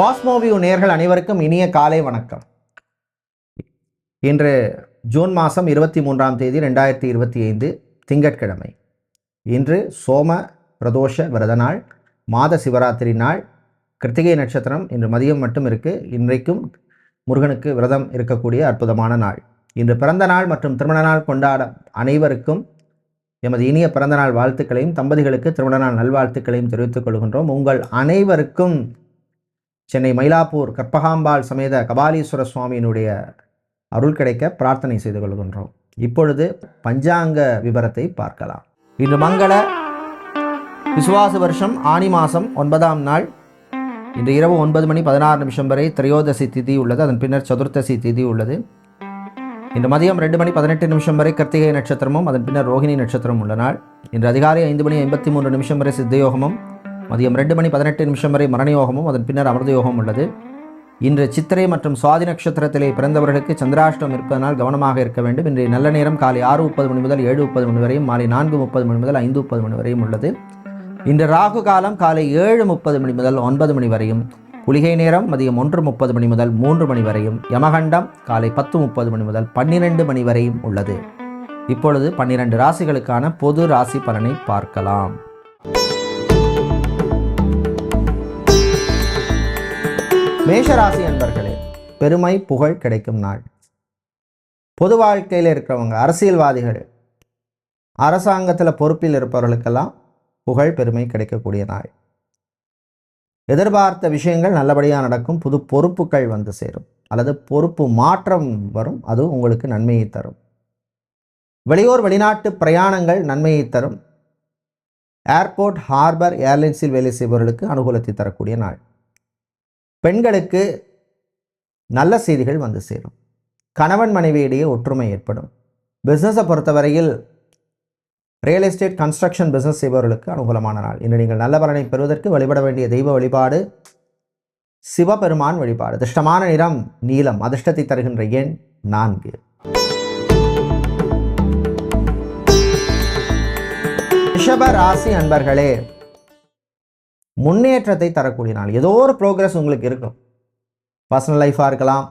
Cosmoview நேர்கள் அனைவருக்கும் இனிய காலை வணக்கம். இன்று ஜூன் மாதம் இருபத்தி மூன்றாம் தேதி ரெண்டாயிரத்தி இருபத்தி ஐந்து திங்கட்கிழமை. இன்று சோம பிரதோஷ விரத நாள் மாத சிவராத்திரி நாள் கிருத்திகை நட்சத்திரம் இன்று மதியம் மட்டும் இருக்குது இன்றைக்கும் முருகனுக்கு விரதம் இருக்கக்கூடிய அற்புதமான நாள். இன்று பிறந்த நாள் மற்றும் திருமண நாள் கொண்டாட அனைவருக்கும் எமது இனிய பிறந்த நாள் வாழ்த்துக்களையும் தம்பதிகளுக்கு திருமண நாள் நல்வாழ்த்துக்களையும் தெரிவித்துக் கொள்கின்றோம். உங்கள் அனைவருக்கும் சென்னை மயிலாப்பூர் கற்பகாம்பாள் சமேத கபாலீஸ்வர சுவாமியினுடைய அருள் கிடைக்க பிரார்த்தனை செய்து கொள்கின்றோம். இப்பொழுது பஞ்சாங்க விவரத்தை பார்க்கலாம். இன்று மங்கள விசுவாச வருஷம் ஆனி மாதம் ஒன்பதாம் நாள். இன்று இரவு ஒன்பது மணி பதினாறு நிமிஷம் வரை திரையோதசி திதி உள்ளது. அதன் பின்னர் சதுர்த்தசி திதி உள்ளது. இன்று மதியம் ரெண்டு மணி பதினெட்டு நிமிஷம் வரை கர்த்திகை நட்சத்திரமும் அதன் பின்னர் ரோகிணி நட்சத்திரம் உள்ள நாள். இன்று அதிகாலை ஐந்து மணி ஐம்பத்தி மூன்று நிமிஷம் வரை சித்தயோகமும் மதியம் ரெண்டு மணி பதினெட்டு நிமிஷம் வரை மரணயோகமும் அதன் பின்னர் அமிர்த உள்ளது. இன்று சித்திரை மற்றும் சுவாதி நட்சத்திரத்திலே பிறந்தவர்களுக்கு சந்திராஷ்டம் இருப்பதனால் கவனமாக இருக்க வேண்டும். இன்றைய நல்ல நேரம் காலை ஆறு முப்பது மணி முதல் ஏழு முப்பது மணி வரையும் மாலை நான்கு முப்பது மணி முதல் ஐந்து முப்பது மணி வரையும் உள்ளது. இன்று ராகு காலம் காலை ஏழு முப்பது மணி முதல் ஒன்பது மணி வரையும் குளிகை நேரம் மதியம் ஒன்று முப்பது மணி முதல் மூன்று மணி வரையும் யமகண்டம் காலை பத்து முப்பது மணி முதல் பன்னிரெண்டு மணி வரையும் உள்ளது. இப்பொழுது பன்னிரண்டு ராசிகளுக்கான பொது ராசி பலனை பார்க்கலாம். மேஷராசி அன்பர்களே பெருமை புகழ் கிடைக்கும் நாள். பொது வாழ்க்கையில் இருக்கிறவங்க அரசியல்வாதிகள் அரசாங்கத்தில் பொறுப்பில் இருப்பவர்களுக்கெல்லாம் புகழ் பெருமை கிடைக்கக்கூடிய நாள். எதிர்பார்த்த விஷயங்கள் நல்லபடியாக நடக்கும் புது பொறுப்புகள் வந்து சேரும். அல்லது பொறுப்பு மாற்றம் வரும் அது உங்களுக்கு நன்மையை தரும். வெளியூர் வெளிநாட்டு பிரயாணங்கள் நன்மையை தரும். ஏர்போர்ட் ஹார்பர் ஏர்லைன்ஸில் வேலை செய்பவர்களுக்கு அனுகூலத்தை தரக்கூடிய நாள். பெண்களுக்கு நல்ல செய்திகள் வந்து சேரும். கணவன் மனைவியிடையே ஒற்றுமை ஏற்படும். பிஸ்னஸை பொறுத்தவரையில் ரியல் எஸ்டேட் கன்ஸ்ட்ரக்ஷன் பிஸ்னஸ் செய்பவர்களுக்கு அனுகூலமான நாள். இன்று நீங்கள் நல்ல பலனை பெறுவதற்கு வழிபட வேண்டிய தெய்வ வழிபாடு சிவபெருமான் வழிபாடு. அதிர்ஷ்டமான நிறம் நீலம். அதிர்ஷ்டத்தை தருகின்ற எண் நான்கு. ரிஷப ராசி அன்பர்களே முன்னேற்றத்தை தரக்கூடிய நாள். ஏதோ ஒரு ப்ரோக்ரஸ் உங்களுக்கு இருக்கும் பர்சனல் லைஃபாக இருக்கலாம்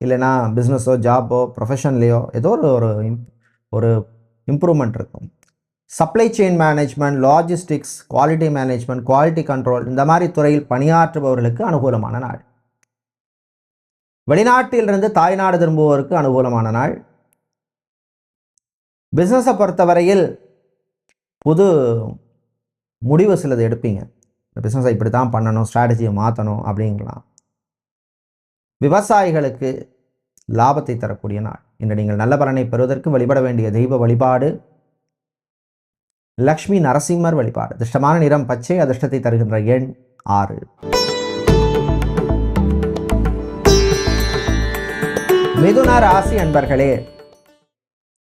இல்லைன்னா பிஸ்னஸோ ஜாப்போ ப்ரொஃபஷன்லேயோ ஏதோ ஒரு ஒரு ஒரு இம்ப்ரூவ்மெண்ட் இருக்கும். Supply chain management logistics quality management quality control இந்த மாதிரி துறையில் பணியாற்றுபவர்களுக்கு அனுகூலமான நாள். வெளிநாட்டிலிருந்து தாய்நாடு திரும்புவோருக்கு அனுகூலமான நாள். பிஸ்னஸை பொறுத்தவரையில் புது முடிவு சிலது எடுப்பீங்க. இந்த பிஸ்னஸை இப்படி தான் பண்ணணும் ஸ்ட்ராட்டஜியை மாற்றணும் அப்படிங்கலாம். விவசாயிகளுக்கு லாபத்தை தரக்கூடிய நாள். இன்று நீங்கள் நல்ல பலனை பெறுவதற்கு வழிபட வேண்டிய தெய்வ வழிபாடு லக்ஷ்மி நரசிம்மர் வழிபாடு. அதிர்ஷ்டமான நிறம் பச்சை அதிர்ஷ்டத்தை தருகின்ற எண் ஆறு. மிதுன ராசி அன்பர்களே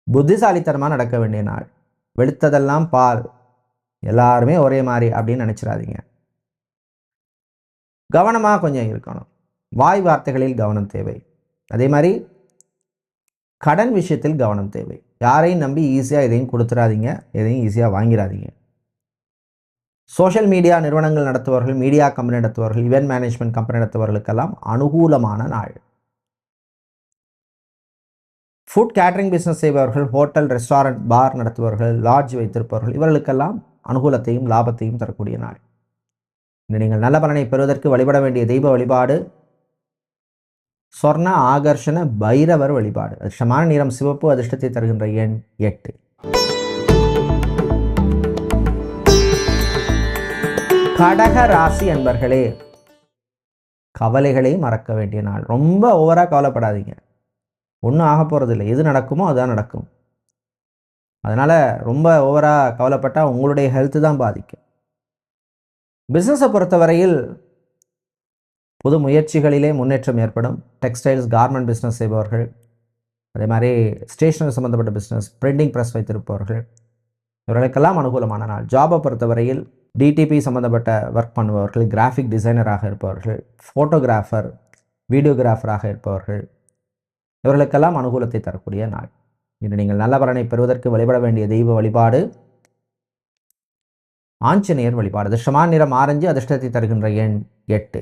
புத்திசாலித்தனமாக நடக்க வேண்டிய நாள். வெளுத்ததெல்லாம் பால். எல்லாருமே ஒரே மாதிரி அப்படின்னு நினச்சிடாதீங்க. கவனமாக கொஞ்சம் இருக்கணும். வாய் வார்த்தைகளில் கவனம் தேவை. அதே மாதிரி கடன் விஷயத்தில் கவனம் தேவை. யாரையும் நம்பி ஈஸியாக எதையும் கொடுத்துடாதீங்க எதையும் ஈஸியாக வாங்கிடாதீங்க சோஷியல் மீடியா நிறுவனங்கள் நடத்துபவர்கள் மீடியா கம்பெனி நடத்துபவர்கள் இவென்ட் மேனேஜ்மெண்ட் கம்பெனி நடத்துபவர்களுக்கெல்லாம் அனுகூலமான நாள். ஃபுட் கேட்ரிங் பிஸ்னஸ் செய்பவர்கள் ஹோட்டல் ரெஸ்டாரண்ட் பார் நடத்துபவர்கள் லாட்ஜ் வைத்திருப்பவர்கள் இவர்களுக்கெல்லாம் அனுகூலத்தையும் லாபத்தையும் தரக்கூடிய நாள். இன்று நீங்கள் நல்ல பலனை பெறுவதற்கு வழிபட வேண்டிய தெய்வ வழிபாடு சொர்ண ஆகர்ஷண பைரவர் வழிபாடு. அதிர்ஷ்டமான நிறம் சிவப்பு அதிர்ஷ்டத்தை தருகின்ற எண் எட்டு. கடக ராசி அன்பர்களே கவலைகளை மறக்க வேண்டிய நாள். ரொம்ப ஓவராக கவலைப்படாதீங்க. ஒன்றும் ஆக இல்லை எது நடக்குமோ அதுதான் நடக்கும். அதனால் ரொம்ப ஓவராக கவலைப்பட்டால் உங்களுடைய ஹெல்த்து தான் பாதிக்கும். பிஸ்னஸை பொறுத்தவரையில் புது முயற்சிகளிலே முன்னேற்றம் ஏற்படும். டெக்ஸ்டைல்ஸ் கார்மெண்ட் பிஸ்னஸ் செய்பவர்கள் அதே மாதிரி ஸ்டேஷனரி சம்மந்தப்பட்ட பிஸ்னஸ் பிரிண்டிங் ப்ரெஸ் வைத்திருப்பவர்கள் இவர்களுக்கெல்லாம் அனுகூலமான நாள். ஜாபை பொறுத்தவரையில் டிடிபி சம்மந்தப்பட்ட ஒர்க் பண்ணுபவர்கள் கிராஃபிக் டிசைனராக இருப்பவர்கள் ஃபோட்டோகிராஃபர் வீடியோகிராஃபராக இருப்பவர்கள் இவர்களுக்கெல்லாம் அனுகூலத்தை தரக்கூடிய நாள். இன்று நீங்கள் நல்ல பலனை பெறுவதற்கு வழிபட வேண்டிய தெய்வ வழிபாடு ஆஞ்சநேயர் வழிபாடு. அதிர்ஷ்டமான நிறம் ஆரஞ்சு அதிர்ஷ்டத்தை தருகின்ற எண் எட்டு.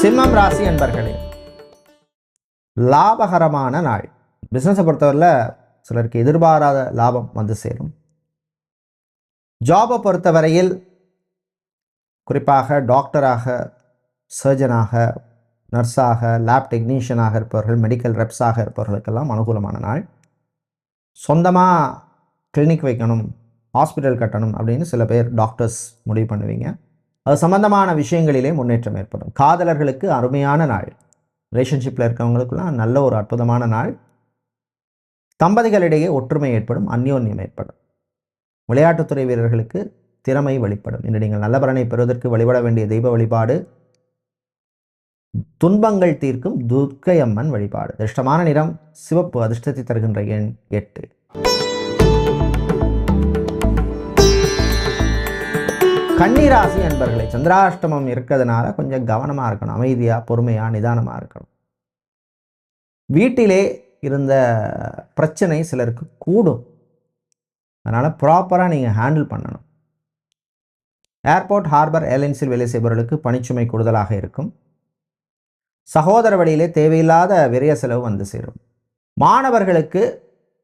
சிம்மம் ராசி அன்பர்களே லாபகரமான நாள். பிஸ்னஸை பொறுத்தவரையில் சிலருக்கு எதிர்பாராத லாபம் வந்து சேரும். ஜாபை பொறுத்தவரையில் குறிப்பாக டாக்டராக சர்ஜனாக நர்ஸாக லேப் டெக்னீஷியனாக இருப்பவர்கள் மெடிக்கல் ரெப்ஸாக இருப்பவர்களுக்கெல்லாம் அனுகூலமான நாள். சொந்தமாக கிளினிக் வைக்கணும் ஹாஸ்பிட்டல் கட்டணும் அப்படின்னு சில பேர் டாக்டர்ஸ் முடிவு பண்ணுவீங்க. அது சம்மந்தமான விஷயங்களிலே முன்னேற்றம் ஏற்படும். காதலர்களுக்கு அருமையான நாள். ரிலேஷன்ஷிப்பில் இருக்கவங்களுக்குலாம் நல்ல ஒரு அற்புதமான நாள். தம்பதிகளிடையே ஒற்றுமை ஏற்படும் அந்யோன்யம் ஏற்படும். விளையாட்டுத்துறை வீரர்களுக்கு திறமை வெளிப்படும். இன்று நீங்கள் நல்ல பலனை பெறுவதற்கு வழிபட வேண்டிய தெய்வ வழிபாடு துன்பங்கள் தீர்க்கும் துர்க்கை அம்மன் வழிபாடு. அதிர்ஷ்டமான நிறம் சிவப்பு அதிர்ஷ்டத்தை தருகின்ற எண் எட்டு. கன்னிராசி என்பர்களை சந்திராஷ்டமம் இருக்கிறதுனால கொஞ்சம் கவனமாக இருக்கணும். அமைதியாக பொறுமையாக நிதானமாக இருக்கணும். வீட்டிலே இருந்த பிரச்சனை சிலருக்கு கூடும். அதனால் ப்ராப்பராக நீங்கள் ஹேண்டில் பண்ணணும். ஏர்போர்ட் ஹார்பர் ஏர்லைன்ஸில் வேலை செய்பவர்களுக்கு பணிச்சுமை கூடுதலாக இருக்கும். சகோதர வழியிலே தேவையில்லாத விரைய செலவு வந்து சேரும். மாணவர்களுக்கு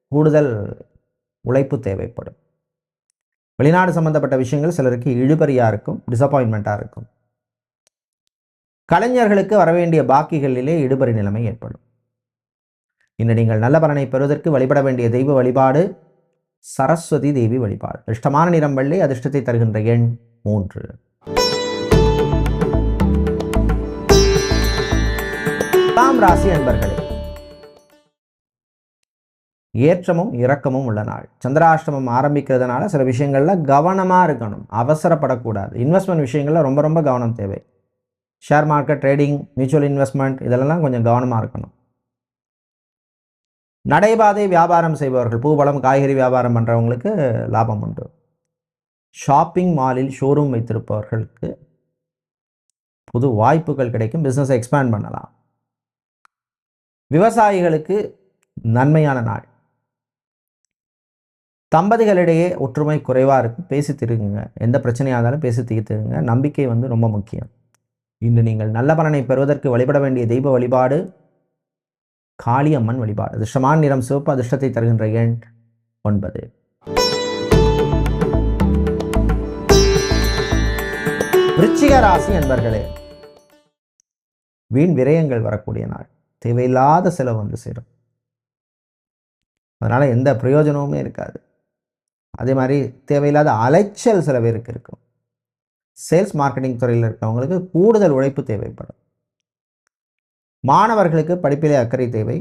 கூடுதல் உழைப்பு தேவைப்படும். வெளிநாடு சம்பந்தப்பட்ட விஷயங்கள் சிலருக்கு இழுபறியாக இருக்கும் டிசப்பாயின்மெண்ட்டாக இருக்கும். கலைஞர்களுக்கு வரவேண்டிய பாக்கிகளிலே இடுபறி நிலைமை ஏற்படும். இன்று நீங்கள் நல்ல பலனை பெறுவதற்கு வழிபட வேண்டிய தெய்வ வழிபாடு சரஸ்வதி தேவி வழிபாடு. இஷ்டமான நிறம் வெள்ளை அதிர்ஷ்டத்தை தருகின்ற எண் மூன்று. ராசி அன்பர்களே. ஏற்றமும் இரக்கமும் உள்ள நாள். சந்திராஷ்டமம் ஆரம்பிக்கிறதுனால சில விஷயங்கள்ல கவனமாக இருக்கணும். அவசரப்படக்கூடாது. இன்வெஸ்ட்மெண்ட் விஷயங்கள்ல ரொம்ப ரொம்ப கவனம் தேவை. Share market trading mutual investment இதெல்லாம் கொஞ்சம் கவனமாக இருக்கணும். நடைபாதை வியாபாரம் செய்பவர்கள் பூவளம் காய்கறி வியாபாரம் பண்ணுறவங்களுக்கு லாபம் உண்டு. ஷாப்பிங் மாலில் ஷோரூம் வைத்திருப்பவர்களுக்கு புது வாய்ப்புகள் கிடைக்கும். பிஸ்னஸை எக்ஸ்பேண்ட் பண்ணலாம். விவசாயிகளுக்கு நன்மையான நாள். தம்பதிகளிடையே ஒற்றுமை குறைவாக இருக்கும் பேசி திருங்குங்க எந்த பிரச்சனையாக இருந்தாலும் பேசி தீர்த்துங்க நம்பிக்கை வந்து ரொம்ப முக்கியம். இன்று நீங்கள் நல்ல பலனை பெறுவதற்கு வழிபட வேண்டிய தெய்வ வழிபாடு காளியம்மன் வழிபாடு. அதிர்ஷ்டமான நிறம் சிவப்பு அதிர்ஷ்டத்தை தருகின்ற எண் ஒன்பது. விருச்சிக ராசி என்பர்களே வீண் விரயங்கள் வரக்கூடிய நாள். தேவையில்லாத செலவு வந்து சேரும். அதனால் எந்த பிரயோஜனமுமே இருக்காது. அதே மாதிரி தேவையில்லாத அலைச்சல் சில பேருக்கு இருக்கும். சேல்ஸ் மார்க்கெட்டிங் துறையில் இருக்கிறவங்களுக்கு கூடுதல் உழைப்பு தேவைப்படும். மாணவர்களுக்கு படிப்பிலே அக்கறை தேவை.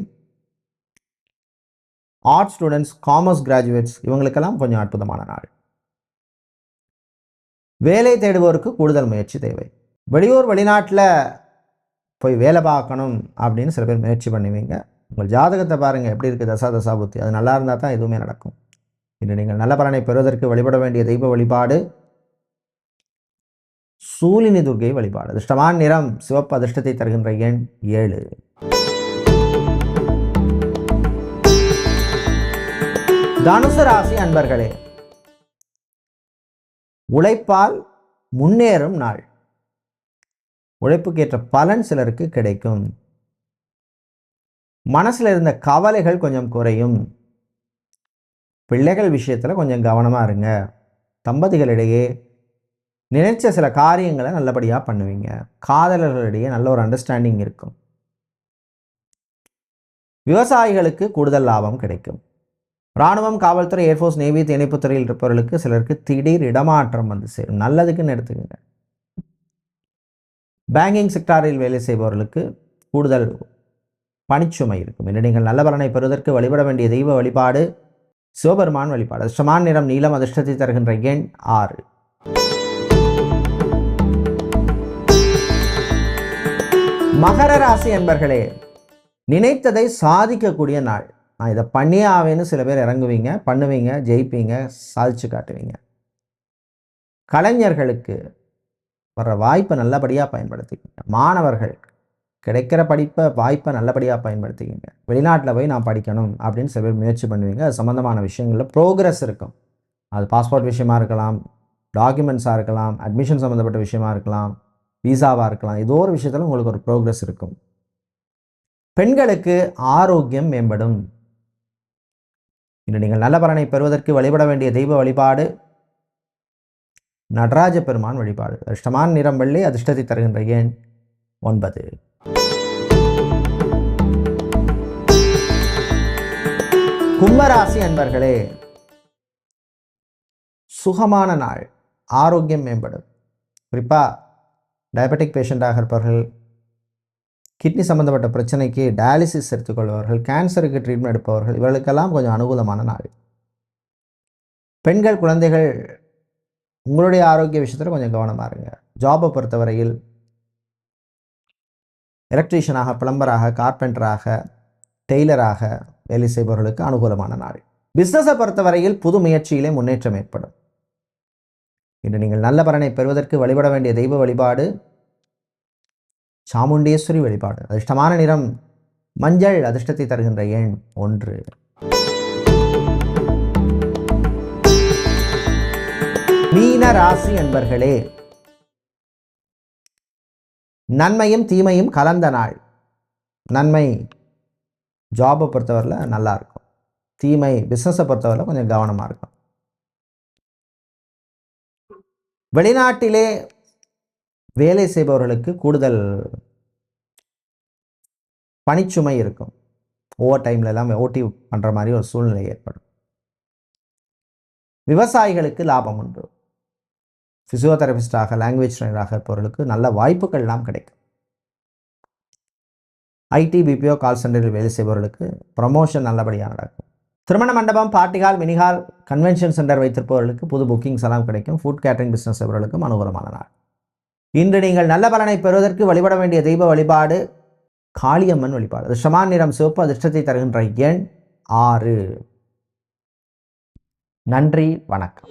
ஆர்ட் ஸ்டூடெண்ட்ஸ் காமர்ஸ் கிராஜுவேட்ஸ் இவங்களுக்கெல்லாம் கொஞ்சம் அற்புதமான நாள். வேலை தேடுவோருக்கு கூடுதல் முயற்சி தேவை. வெளியூர் வெளிநாட்டில் போய் வேலை பார்க்கணும் அப்படின்னு சில பேர் முயற்சி பண்ணுவீங்க. உங்கள் ஜாதகத்தை பாருங்கள் எப்படி இருக்குது தசா தசா புத்தி? அது நல்லா இருந்தால் தான் எதுவுமே நடக்கும். இன்று நீங்கள் நல்ல பலனை பெறுவதற்கு வழிபட வேண்டிய தெய்வ வழிபாடு சூலினி துர்கை வழிபாடு. அதிர்ஷ்டமான நிறம் சிவப்பு அதிர்ஷ்டத்தை தருகின்ற எண் ஏழு. தனுசு ராசி அன்பர்களே உழைப்பால் முன்னேறும் நாள். உழைப்புக்கேற்ற பலன் சிலருக்கு கிடைக்கும். மனசில் இருந்த கவலைகள் கொஞ்சம் குறையும். பிள்ளைகள் விஷயத்தில் கொஞ்சம் கவனமாக இருங்க. தம்பதிகளிடையே நினைச்ச சில காரியங்களை நல்லபடியாக பண்ணுவீங்க. காதலர்களிடையே நல்ல ஒரு அண்டர்ஸ்டாண்டிங் இருக்கும். விவசாயிகளுக்கு கூடுதல் லாபம் கிடைக்கும். இராணுவம் காவல்துறை ஏர்ஃபோர்ஸ் நேவி தீயணைப்புத் துறையில் இருப்பவர்களுக்கு சிலருக்கு திடீர் இடமாற்றம் வந்து சேரும். நல்லதுக்குன்னு எடுத்துக்கோங்க. பேங்கிங் செக்டாரில் வேலை செய்பவர்களுக்கு கூடுதல் பணிச்சுமை இருக்கும். என்று நீங்கள் நல்ல பலனை பெறுவதற்கு வழிபட வேண்டிய தெய்வ வழிபாடு சிவபெருமான் வழிபாடு. அதிர்ஷ்டமான நிறம் நீளம் அதிர்ஷ்டத்தை தருகின்ற எண் ஆறு. மகர ராசி என்பர்களே நினைத்ததை சாதிக்கக்கூடிய நாள். நான் இதை பண்ணியே ஆவேன்னு சில பேர் இறங்குவீங்க பண்ணுவீங்க ஜெயிப்பீங்க சாதிச்சு காட்டுவீங்க. கலைஞர்களுக்கு வர்ற வாய்ப்பை நல்லபடியாக பயன்படுத்திக்கோங்க. மாணவர்கள் கிடைக்கிற படிப்பை வாய்ப்பை நல்லபடியாக பயன்படுத்திக்கோங்க. வெளிநாட்டில் போய் நான் படிக்கணும் அப்படின்னு சில பேர் முயற்சி பண்ணுவீங்க. அது சம்மந்தமான விஷயங்களில் ப்ரோக்ரஸ் இருக்கும். அது பாஸ்போர்ட் விஷயமா இருக்கலாம் டாக்குமெண்ட்ஸாக இருக்கலாம் அட்மிஷன் சம்மந்தப்பட்ட விஷயமா இருக்கலாம் விசாவாக இருக்கலாம். ஏதோ ஒரு விஷயத்தில் உங்களுக்கு ஒரு ப்ரோக்ரஸ் இருக்கும். பெண்களுக்கு ஆரோக்கியம் மேம்படும். இன்று நீங்கள் நல்ல பலனை பெறுவதற்கு வழிபட வேண்டிய தெய்வ வழிபாடு நடராஜ பெருமான் வழிபாடு. அதிர்ஷ்டமான நிறம் வெள்ளி அதிர்ஷ்டத்தை தருகின்ற எண் ஒன்பது. கும்பராசி அன்பர்களே சுகமான நாள் ஆரோக்கியம் மேம்படும். குறிப்பாக டயபெட்டிக் பேஷண்ட்டாக இருப்பவர்கள் கிட்னி சம்பந்தப்பட்ட பிரச்சனைக்கு டயாலிசிஸ் எடுத்துக்கொள்பவர்கள் கேன்சருக்கு ட்ரீட்மெண்ட் எடுப்பவர்கள் இவர்களுக்கெல்லாம் கொஞ்சம் அனுகூலமான நாள். பெண்கள் குழந்தைகள் உங்களுடைய ஆரோக்கிய விஷயத்தில் கொஞ்சம் கவனமாக இருங்க. ஜாபை பொறுத்தவரையில் எலக்ட்ரீஷியனாக பிளம்பராக கார்பெண்டராக டெய்லராக வேலை செய்பவர்களுக்கு அனுகூலமான நாள். பிஸ்னஸை பொறுத்தவரையில் புது முயற்சியிலே முன்னேற்றம் ஏற்படும். இன்று நீங்கள் நல்ல பலனை பெறுவதற்கு வழிபட வேண்டிய தெய்வ வழிபாடு சாமுண்டேஸ்வரி வழிபாடு. அதிர்ஷ்டமான நிறம் மஞ்சள் அதிர்ஷ்டத்தை தருகின்ற எண் ஒன்று. மீன ராசி என்பர்களே நன்மையும் தீமையும் கலந்த நாள். நன்மை ஜாபை பொறுத்தவரையில் நல்லா இருக்கும். தீமை பிஸ்னஸை பொறுத்தவரையில் கொஞ்சம் கவனமாக இருக்கும். வெளிநாட்டிலே வேலை செய்பவர்களுக்கு கூடுதல் பணிச்சுமை இருக்கும். ஓவர் டைம்ல எல்லாம் ஓட்டி பண்ணுற மாதிரி ஒரு சூழ்நிலை ஏற்படும். விவசாயிகளுக்கு லாபம் உண்டு. ஃபிசியோதெரபிஸ்டாக லாங்குவேஜ் ட்ரைனராக இருப்பவர்களுக்கு நல்ல வாய்ப்புகள்லாம் கிடைக்கும். ஐடி பிபிஓ கால் சென்டரில் வேலை செய்பவர்களுக்கு ப்ரமோஷன் நல்லபடியாக நடக்கும். திருமண மண்டபம் party hall mini hall convention centre வைத்திருப்பவர்களுக்கு புது புக்கிங்ஸ் எல்லாம் கிடைக்கும். ஃபுட் கேட்டரிங் பிஸ்னஸ் செய்பவர்களுக்கும் அனுகூலமான நாள். இன்று நீங்கள் நல்ல பலனை பெறுவதற்கு வழிபட வேண்டிய தெய்வ வழிபாடு காளியம்மன் வழிபாடு. ரிஷமான் நிறம் சிவப்பு அதிர்ஷ்டத்தை தருகின்ற எண் ஆறு. நன்றி வணக்கம்.